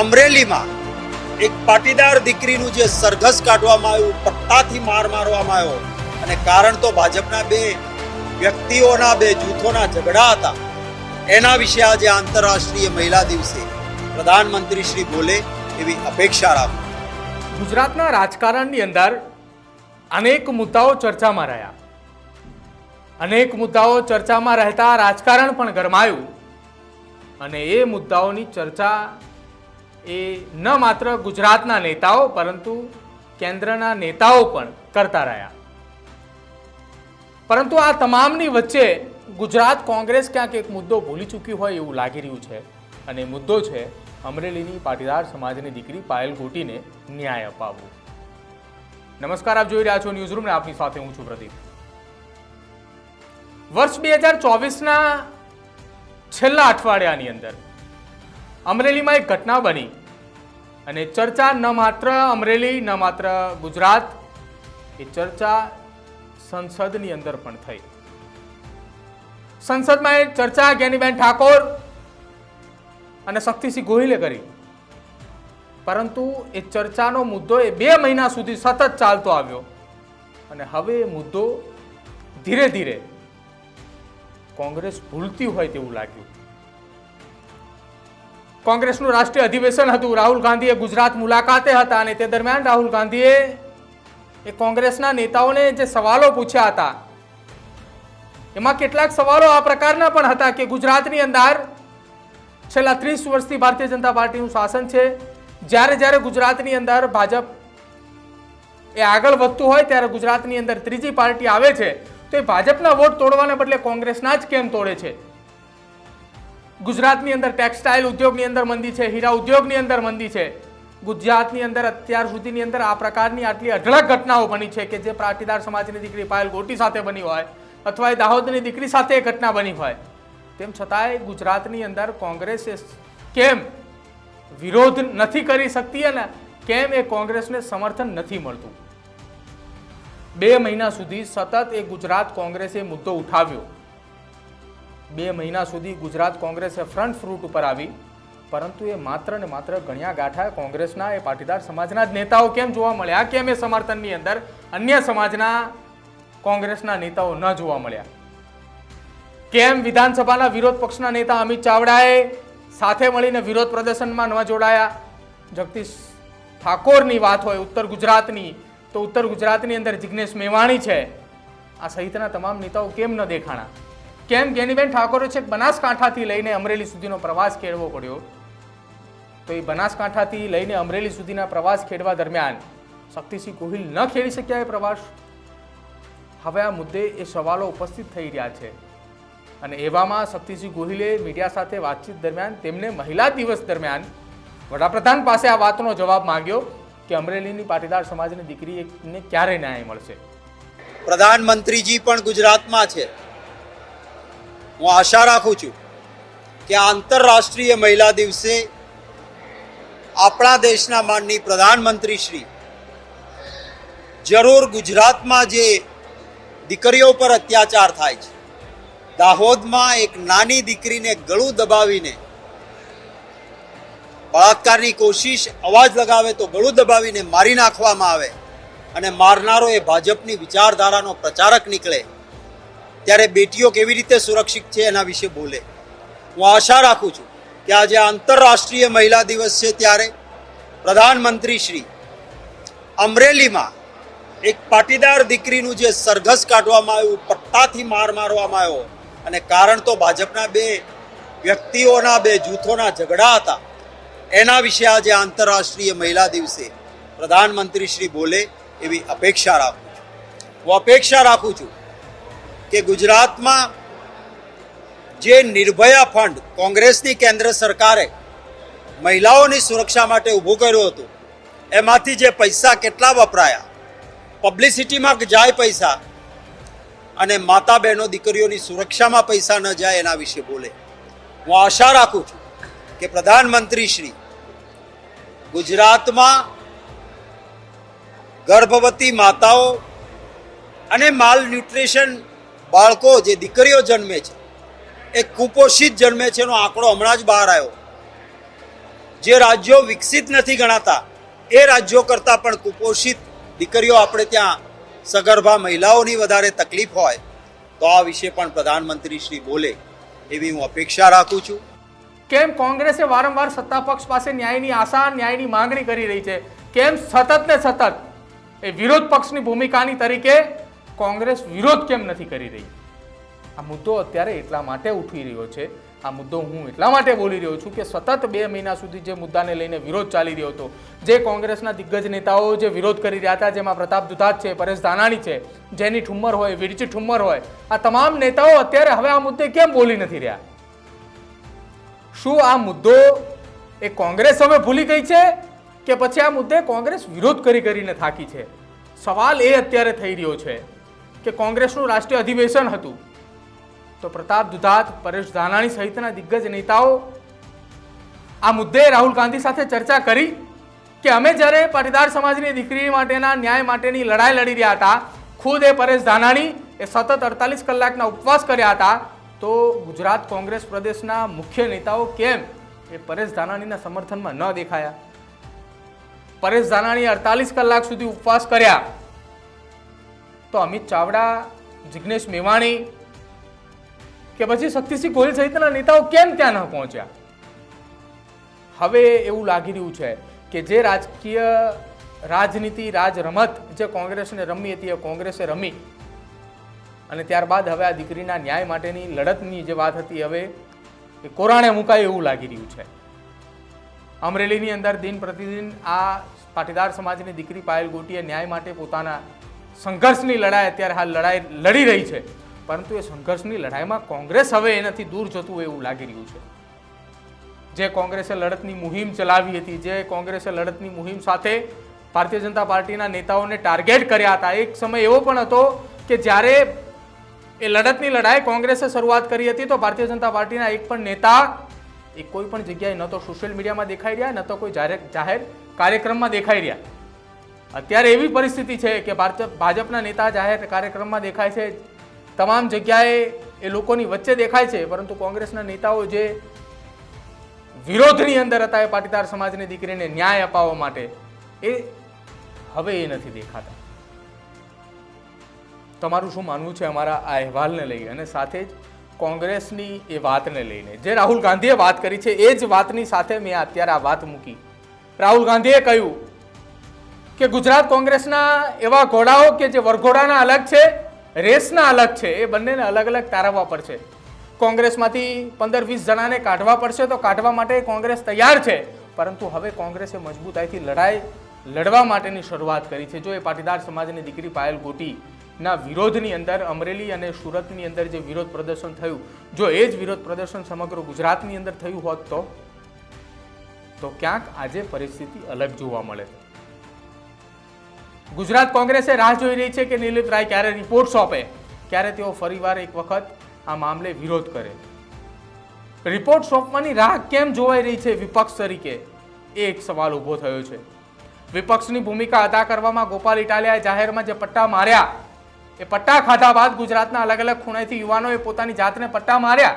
અમરેલીમાં એક પાટીદાર દીકરીનું જે સરઘસ કાઢવામાં આવ્યું, પટ્ટાથી માર મારવામાં આવ્યો. અને કારણ તો ભાજપના બે વ્યક્તિઓના, બે જૂથોના ઝઘડા હતા. એના વિશે આજે આંતરરાષ્ટ્રીય મહિલા દિવસે પ્રધાનમંત્રી શ્રી બોલે એવી અપેક્ષા રાખું. ગુજરાતના રાજકારણની અંદર અનેક મુદ્દાઓ ચર્ચામાં રહ્યા. અનેક મુદ્દાઓ ચર્ચામાં રહેતા રાજકારણ પણ ગરમાયું. અને એ મુદ્દાઓની ચર્ચા એ ન માત્ર ગુજરાતના નેતાઓ, પરંતુ કેન્દ્રના નેતાઓ પણ કરતા રહ્યા. પરંતુ આ તમામની વચ્ચે ગુજરાત કોંગ્રેસ ક્યાંક એક મુદ્દો ભૂલી ચૂક્યું હોય એવું લાગી રહ્યું છે. અને મુદ્દો છે, અમરેલીની પાટીદાર સમાજની દીકરી પાયલ ગોટીને ન્યાય અપાવવો. નમસ્કાર, આપ જોઈ રહ્યા છો ન્યૂઝ રૂમ ને આપની સાથે હું છું પ્રદીપ. વર્ષ બે હજાર ચોવીસના છેલ્લા અઠવાડિયાની અંદર અમરેલીમાં એક ઘટના બની અને ચર્ચા ન માત્ર અમરેલી, ન માત્ર ગુજરાત, એ ચર્ચા સંસદની અંદર પણ થઈ. સંસદમાં એ ચર્ચા જ્ઞાનીબેન ઠાકોર અને શક્તિસિંહ ગોહિલે કરી. પરંતુ એ ચર્ચાનો મુદ્દો એ બે મહિના સુધી સતત ચાલતો આવ્યો અને હવે એ મુદ્દો ધીરે ધીરે કોંગ્રેસ ભૂલતી હોય તેવું લાગ્યું. કોંગ્રેસનું રાષ્ટ્રીય અધિવેશન હતું. રાહુલ ગાંધીએ ગુજરાત મુલાકાતે હતા અને તે દરમિયાન રાહુલ ગાંધીએ એ કોંગ્રેસના નેતાઓને જે સવાલો પૂછ્યા હતા, એમાં કેટલાક સવાલો આ પ્રકારના પણ હતા કે ગુજરાતની અંદર છેલ્લા ત્રીસ વર્ષથી ભારતીય જનતા પાર્ટીનું શાસન છે. જ્યારે જ્યારે ગુજરાતની અંદર ભાજપ એ આગળ વધતું હોય, ત્યારે ગુજરાતની અંદર ત્રીજી પાર્ટી આવે છે. તો એ ભાજપના વોટ તોડવાને બદલે કોંગ્રેસના જ કેમ તોડે છે? ગુજરાતની અંદર ટેક્સટાઇલ ઉદ્યોગની અંદર મંદી છે, હીરા ઉદ્યોગની અંદર મંદી છે. ગુજરાતની અંદર અત્યાર સુધીની અંદર આ પ્રકારની આટલી અઢળક ઘટનાઓ બની છે કે જે પાટીદાર સમાજની દીકરી પાયલ ગોટી સાથે બની હોય અથવા એ દાહોદની દીકરી સાથે એ ઘટના બની હોય. તેમ છતાંય ગુજરાતની અંદર કોંગ્રેસે કેમ વિરોધ નથી કરી શકતી અને કેમ એ કોંગ્રેસને સમર્થન નથી મળતું? બે મહિના સુધી સતત એ ગુજરાત કોંગ્રેસે મુદ્દો ઉઠાવ્યો. બે મહિના સુધી ગુજરાત કોંગ્રેસે ફ્રન્ટ ફ્રૂટ ઉપર આવી, પરંતુ એ માત્ર ને માત્ર ગણ્યા ગાંઠા કોંગ્રેસના એ પાટીદાર સમાજના જ નેતાઓ કેમ જોવા મળ્યા? કેમ એ સમર્થનની અંદર અન્ય સમાજના કોંગ્રેસના નેતાઓ ન જોવા મળ્યા? કેમ વિધાનસભાના વિરોધ પક્ષના નેતા અમિત ચાવડાએ સાથે મળીને વિરોધ પ્રદર્શનમાં ન જોડાયા? જગદીશ ઠાકોરની વાત હોય ઉત્તર ગુજરાતની, તો ઉત્તર ગુજરાતની અંદર જિગ્નેશ મેવાણી છે. આ સહિતના તમામ નેતાઓ કેમ ન દેખાણા? કેમ? ગેનીબેન ઠાકોરે છેક બનાસકાંઠાથી લઈને અમરેલી સુધીનો પ્રવાસ ખેડવો પડ્યો. તો એ બનાસકાંઠાથી લઈને અમરેલી સુધીના પ્રવાસ ખેડવા દરમિયાન શક્તિસિંહ ગોહિલ ન ખેડી શક્યા એ પ્રવાસ? હવે આ મુદ્દે એ સવાલો ઉપસ્થિત થઈ રહ્યા છે. અને એવામાં શક્તિસિંહ ગોહિલે મીડિયા સાથે વાતચીત દરમિયાન તેમને મહિલા દિવસ દરમિયાન વડાપ્રધાન પાસે આ વાતનો જવાબ માંગ્યો કે અમરેલીની પાટીદાર સમાજની દીકરીને ક્યારે ન્યાય મળશે? પ્રધાનમંત્રીજી પણ ગુજરાતમાં છે. હું આશા રાખું છું કે આંતરરાષ્ટ્રીય મહિલા દિવસે આપણા દેશના માનની પ્રધાનમંત્રી શ્રી જરૂર ગુજરાતમાં જે દીકરીઓ પર અત્યાચાર થાય છે, દાહોદમાં એક નાની દીકરીને ગળું દબાવીને બળાત્કારની કોશિશ, અવાજ લગાવે તો ગળું દબાવીને મારી નાખવામાં આવે અને મારનારો એ ભાજપની વિચારધારાનો પ્રચારક નીકળે. ત્યારે બેટીઓ કેવી રીતે સુરક્ષિત છે એના વિશે બોલે. હું આશા રાખું છું કે આજે આંતરરાષ્ટ્રીય મહિલા દિવસ છે ત્યારે પ્રધાનમંત્રી શ્રી અમરેલીમાં એક પાટીદાર દીકરીનું જે સરઘસ કાઢવામાં આવ્યું, પટ્ટાથી માર મારવામાં આવ્યો અને કારણ તો ભાજપના બે વ્યક્તિઓના, બે જૂથોના ઝઘડા હતા. એના વિશે આજે આંતરરાષ્ટ્રીય મહિલા દિવસે પ્રધાનમંત્રી શ્રી બોલે એવી અપેક્ષા રાખું છું. હું અપેક્ષા રાખું છું કે ગુજરાતમાં જે નિર્ભયા ફંડ કોંગ્રેસની કેન્દ્ર સરકારે મહિલાઓની સુરક્ષા માટે ઊભું કર્યું હતું, એમાંથી જે પૈસા કેટલા વપરાયા, પબ્લિસિટીમાં જાય પૈસા અને માતા બહેનો દીકરીઓની સુરક્ષામાં પૈસા ન જાય એના વિશે બોલે. હું આશા રાખું છું કે પ્રધાનમંત્રી શ્રી ગુજરાતમાં ગર્ભવતી માતાઓ અને માલ ન્યુટ્રિશન બાળકો જે દીકરીઓ જન્મે છે, એ કુપોષિત જન્મે છે, એનો આંકડો હમણાં જ બહાર આવ્યો. જે રાજ્યો વિકસિત નથી ગણાતા, એ રાજ્યો કરતાં પણ કુપોષિત દીકરીઓ આપણે ત્યાં સગર્ભા મહિલાઓની વધારે તકલીફ હોય, તો આ વિશે પણ પ્રધાનમંત્રી શ્રી બોલે, એવી હું અપેક્ષા રાખું છું. કેમ કોંગ્રેસે વારંવાર સત્તા પક્ષ પાસે ન્યાયની આશા, ન્યાયની માંગણી કરી રહી છે? કેમ સતત ને સતત એ વિરોધ પક્ષની ભૂમિકાની તરીકે કોંગ્રેસ વિરોધ કેમ નથી કરી રહી? આ મુદ્દો અત્યારે એટલા માટે ઉઠી રહ્યો છે, આ મુદ્દો હું એટલા માટે બોલી રહ્યો છું કે સતત બે મહિના સુધી જે મુદ્દાને લઈને વિરોધ ચાલી રહ્યો હતો, જે કોંગ્રેસના દિગ્ગજ નેતાઓ જે વિરોધ કરી રહ્યા હતા, જેમાં પ્રતાપ દુધાત છે, પરેશ ધાનાણી છે, જેની ઠુમ્મર હોય વિરચી ઠુમ્મર હોય, આ તમામ નેતાઓ અત્યારે હવે આ મુદ્દે કેમ બોલી નથી રહ્યા? શું આ મુદ્દો એ કોંગ્રેસ હવે ભૂલી ગઈ છે કે પછી આ મુદ્દે કોંગ્રેસ વિરોધ કરી કરીને થાકી છે? સવાલ એ અત્યારે થઈ રહ્યો છે કે કોંગ્રેસનું રાષ્ટ્રીય અધિવેશન હતું. તો પ્રતાપ દુધાત, પરેશ ધાનાણી સહિતના દિગ્ગજ નેતાઓ આ મુદ્દે રાહુલ ગાંધી સાથે ચર્ચા કરી કે અમે જ્યારે પાટીદાર સમાજની દીકરી માટેના ન્યાય માટેની લડાઈ લડી રહ્યા હતા, ખુદ એ પરેશ ધાનાણી એ સતત અડતાલીસ કલાકના ઉપવાસ કર્યા હતા, તો ગુજરાત કોંગ્રેસ પ્રદેશના મુખ્ય નેતાઓ કેમ એ પરેશ ધાનાણીના સમર્થનમાં ન દેખાયા? પરેશ ધાનાણીએ અડતાલીસ કલાક સુધી ઉપવાસ કર્યા. તો અમિત ચાવડા, જિગ્નેશ મેવાણી કે પછી શક્તિસિંહ ગોહિલ સહિતના નેતાઓ કેમ ત્યાં ન પહોંચ્યા? હવે એવું લાગી રહ્યું છે કે જે રાજકીય રાજનીતિ રાજ રમત જે કોંગ્રેસને રમી હતી એ કોંગ્રેસે રમી અને ત્યારબાદ હવે આ દીકરીના ન્યાય માટેની લડતની જે વાત હતી હવે એ કોરાણે મુકાય એવું લાગી રહ્યું છે. અમરેલીની અંદર દિન પ્રતિદિન આ પાટીદાર સમાજની દીકરી પાયલ ગોટીએ ન્યાય માટે પોતાના સંઘર્ષની લડાઈ અત્યારે હાલ લડાઈ લડી રહી છે. પરંતુ એ સંઘર્ષની લડાઈમાં કોંગ્રેસ હવે એનાથી દૂર જતું એવું લાગી રહ્યું છે. જે કોંગ્રેસે લડતની મુહિમ ચલાવી હતી, જે કોંગ્રેસે લડતની મુહિમ સાથે ભારતીય જનતા પાર્ટીના નેતાઓને ટાર્ગેટ કર્યા હતા. એક સમય એવો પણ હતો કે જ્યારે એ લડતની લડાઈ કોંગ્રેસે શરૂઆત કરી હતી, તો ભારતીય જનતા પાર્ટીના એક પણ નેતા એ કોઈ પણ જગ્યાએ ન તો સોશિયલ મીડિયામાં દેખાઈ રહ્યા, ન તો કોઈ જાહેર કાર્યક્રમમાં દેખાઈ રહ્યા. અત્યારે એવી પરિસ્થિતિ છે કે ભાજપના નેતા જાહેર કાર્યક્રમમાં દેખાય છે. તમામ જગ્યાએ એ લોકોની વચ્ચે દેખાય છે, પરંતુ કોંગ્રેસના નેતાઓ જે વિરોધની અંદર હતા એ પાટીદાર સમાજની દીકરીને ન્યાય અપાવવા માટે, એ હવે એ નથી દેખાતા. તમારું શું માનવું છે અમારા આ અહેવાલને લઈ અને સાથે જ કોંગ્રેસની એ વાતને લઈને? જે રાહુલ ગાંધીએ વાત કરી છે, એ જ વાતની સાથે મેં અત્યારે આ વાત મૂકી. રાહુલ ગાંધીએ કહ્યું કે ગુજરાત કોંગ્રેસના એવા ઘોડાઓ કે જે વરઘોડાના અલગ છે, રેસના અલગ છે, એ બંનેને અલગ અલગ તારવવા પડશે. કોંગ્રેસમાંથી પંદર વીસ જણાને કાઢવા પડશે તો કાઢવા માટે કોંગ્રેસ તૈયાર છે. પરંતુ હવે કોંગ્રેસે મજબૂતાઈથી લડાઈ, લડવા માટેની શરૂઆત કરી છે. જો એ પાટીદાર સમાજની દીકરી પાયલ ગોટીના વિરોધની અંદર, અમરેલી અને સુરતની અંદર જે વિરોધ પ્રદર્શન થયું, જો એ જ વિરોધ પ્રદર્શન સમગ્ર ગુજરાતની અંદર થયું હોત તો તો ક્યાંક આજે પરિસ્થિતિ અલગ જોવા મળે. ગુજરાત કોંગ્રેસે રાહ જોઈ રહી છે કે નિલિત રાય ક્યારે રિપોર્ટ સોંપે? ક્યારે તેઓ ફરીવાર એક વખત આ મામલે વિરોધ કરે? રિપોર્ટ સોંપવાની રાહ કેમ જોવાઈ રહી છે વિપક્ષ તરીકે? એ એક સવાલ ઊભો થયો છે. વિપક્ષની ભૂમિકા અદા કરવામાં ગોપાલ ઇટાલિયાએ જાહેરમાં જે પટ્ટા માર્યા, એ પટ્ટા ખાધા બાદ ગુજરાતના અલગ અલગ ખૂણેથી યુવાનોએ પોતાની જાતને પટ્ટા માર્યા.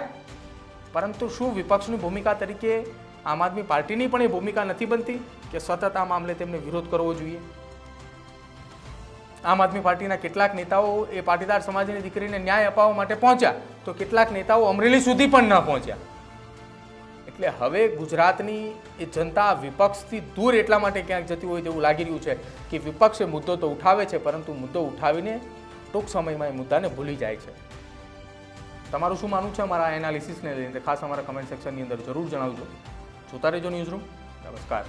પરંતુ શું વિપક્ષની ભૂમિકા તરીકે આમ આદમી પાર્ટીની પણ એ ભૂમિકા નથી બનતી કે સતત આ મામલે તેમને વિરોધ કરવો જોઈએ? આમ આદમી પાર્ટીના કેટલાક નેતાઓ એ પાટીદાર સમાજની દીકરીને ન્યાય અપાવવા માટે પહોંચ્યા, તો કેટલાક નેતાઓ અમરેલી સુધી પણ ન પહોંચ્યા. એટલે હવે ગુજરાતની એ જનતા વિપક્ષથી દૂર એટલા માટે ક્યાંક જતી હોય તેવું લાગી રહ્યું છે કે વિપક્ષે મુદ્દો તો ઉઠાવે છે, પરંતુ મુદ્દો ઉઠાવીને ટૂંક સમયમાં એ મુદ્દાને ભૂલી જાય છે. તમારું શું માનવું છે? અમારા એનાલિસિસને લઈને, ખાસ અમારા કમેન્ટ સેક્શનની અંદર જરૂર જણાવજો. જોતા રહેજો ન્યૂઝરૂમ નમસ્કાર.